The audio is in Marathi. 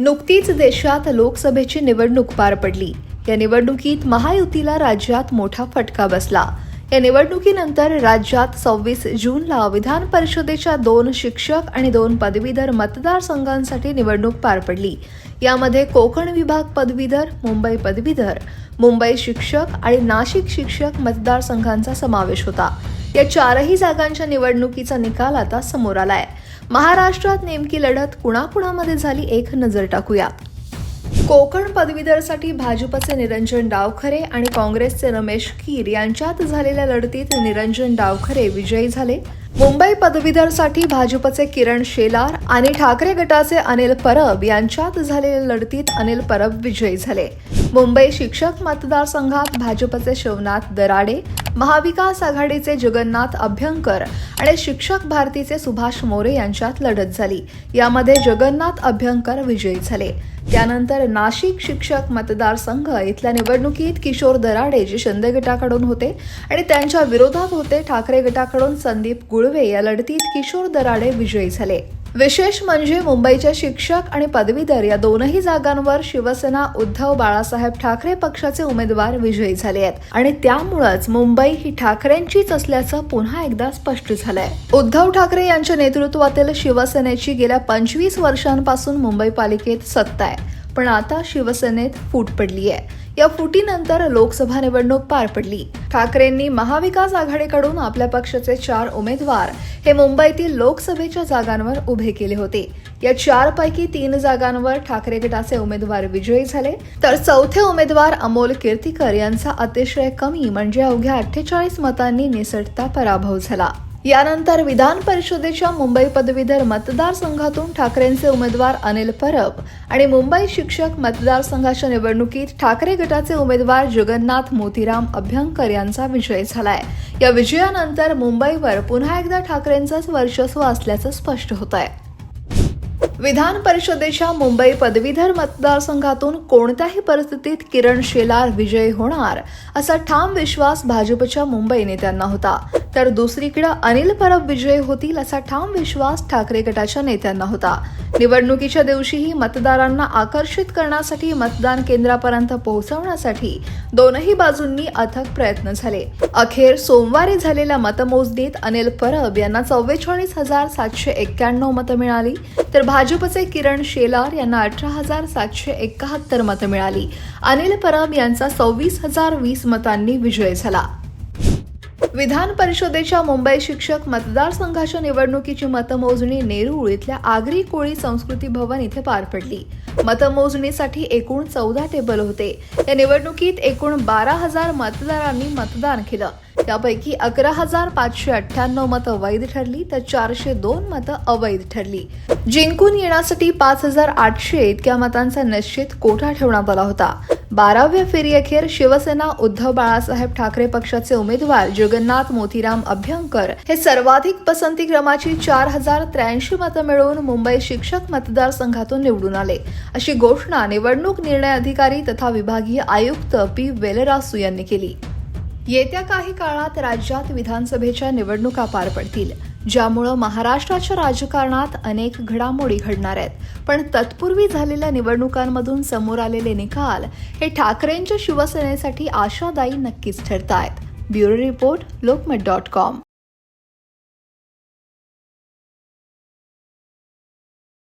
नुकतीच देशात लोकसभेची निवडणूक पार पडली. या निवडणुकीत महायुतीला राज्यात मोठा फटका बसला. या निवडणुकीनंतर राज्यात सव्वीस जूनला विधान परिषदेच्या दोन शिक्षक आणि दोन पदवीधर मतदारसंघांसाठी निवडणूक पार पडली. यामध्ये कोकण विभाग पदवीधर मुंबई पदवीधर मुंबई शिक्षक आणि नाशिक शिक्षक मतदारसंघांचा समावेश होता. या चारही जागांच्या निवडणुकीचा निकाल आता समोर आलाय. महाराष्ट्रात नेमकी लढत कुणाकुणामध्ये झाली एक नजर टाकूयात कोकण पदवीधरसाठी भाजपचे निरंजन डावखरे आणि काँग्रेसचे रमेश कीर यांच्यात झालेल्या लढतीत निरंजन डावखरे विजयी झाले. मुंबई पदवीधरसाठी भाजपचे किरण शेलार आणि ठाकरे गटाचे अनिल परब यांच्यात झालेल्या लढतीत अनिल परब विजयी झाले. मुंबई शिक्षक मतदारसंघात भाजपचे शिवनाथ दराडे महाविकास आघाडीचे जगन्नाथ अभ्यंकर आणि शिक्षक भारतीचे सुभाष मोरे यांच्यात लढत झाली. यामध्ये जगन्नाथ अभ्यंकर विजयी झाले. त्यानंतर नाशिक शिक्षक मतदारसंघ इथल्या निवडणुकीत किशोर दराडे जे शिंदे गटाकडून होते आणि त्यांच्या विरोधात होते ठाकरे गटाकडून संदीप गुळवे या लढतीत किशोर दराडे विजयी झाले. विशेष म्हणजे मुंबईच्या शिक्षक आणि पदवीधर या दोनही जागांवर शिवसेना उद्धव बाळासाहेब ठाकरे पक्षाचे उमेदवार विजयी झाले आहेत. आणि त्यामुळंच मुंबई ही ठाकरेंचीच असल्याचं पुन्हा एकदा स्पष्ट झालंय. उद्धव ठाकरे यांच्या नेतृत्वातील शिवसेनेची गेल्या पंचवीस वर्षांपासून मुंबई पालिकेत सत्ता आहे. पण आता शिवसेनेत फूट पडली आहे या फुटीनंतर लोकसभा निवडणूक पार पडली. ठाकरेंनी महाविकास आघाडीकडून आपल्या पक्षाचे चार उमेदवार हे मुंबईतील लोकसभेच्या जागांवर उभे केले होते. या चार पैकी तीन जागांवर ठाकरे गटाचे उमेदवार विजयी झाले. तर चौथे उमेदवार अमोल कीर्तीकर यांचा अतिशय कमी म्हणजे अवघ्या अठ्ठेचाळीस मतांनी निसटता पराभव झाला. यानंतर विधान परिषदेच्या मुंबई पदवीधर मतदारसंघातून ठाकरेंचे उमेदवार अनिल परब आणि मुंबई शिक्षक मतदारसंघाच्या निवडणुकीत ठाकरे गटाचे उमेदवार जगन्नाथ मोतीराम अभ्यंकर यांचा विजय झालाय. या विजयानंतर मुंबईवर पुन्हा एकदा ठाकरेंचंच वर्चस्व असल्याचं स्पष्ट होत आहे विधान परिषदेच्या मुंबई पदवीधर मतदारसंघातून कोणत्याही परिस्थितीत किरण शेलार विजयी होणार असा ठाम विश्वास भाजपच्या मुंबई नेत्यांना होता. तर दुसरीकडे अनिल परब विजयी होतील असा ठाम विश्वास ठाकरे गटाच्या नेत्यांना होता. निवडणुकीच्या दिवशीही मतदारांना आकर्षित करण्यासाठी मतदान केंद्रापर्यंत पोहोचवण्यासाठी दोनही बाजूंनी अथक प्रयत्न झाले. अखेर सोमवारी झालेल्या मतमोजणीत अनिल परब यांना चव्वेचाळीस हजार सातशे एक्क्याण्णव मतं मिळाली तर भाजपचे किरण शेलार यांना अठरा हजार सातशे एकाहत्तर मतं मिळाली. अनिल परब यांचा सव्वीस हजार वीस मतांनी विजय झाला. विधान परिषदेच्या मुंबई शिक्षक मतदारसंघाच्या निवडणुकीची मतमोजणी नेरूळ इथल्या आगरी कोळी संस्कृती भवन इथे पार पडली. मतमोजणीसाठी एकूण चौदा टेबल होते. या निवडणुकीत एकूण बारा हजार मतदारांनी मतदान केलं. त्यापैकी अकरा हजार पाचशे अठ्ठ्याण्णव मतं वैध ठरली तर चारशे दोन मतं अवैध ठरली. जिंकून येण्यासाठी पाच हजार आठशे इतक्या मतांचा निश्चित कोठा ठेवण्यात आला होता. बाराव्या फेरीअखेर शिवसेना उद्धव बाळासाहेब ठाकरे पक्षाचे उमेदवार जगन्नाथ मोतीराम अभ्यंकर हे सर्वाधिक पसंती क्रमाची चार हजार त्र्याऐंशी मतं मिळवून मुंबई शिक्षक मतदारसंघातून निवडून आले. अशी घोषणा निवडणूक निर्णय अधिकारी तथा विभागीय आयुक्त पी वेलरासू यांनी केली. येत्या काही काळात राज्यात विधानसभेच्या निवडणुका पार पडतील. ज्यामुळं महाराष्ट्राच्या राजकारणात अनेक घडामोडी घडणार आहेत. पण तत्पूर्वी झालेल्या निवडणुकांमधून समोर आलेले निकाल हे ठाकरेंच्या शिवसेनेसाठी आशादायी नक्कीच ठरतायत. Bureau report Lokmat dot com.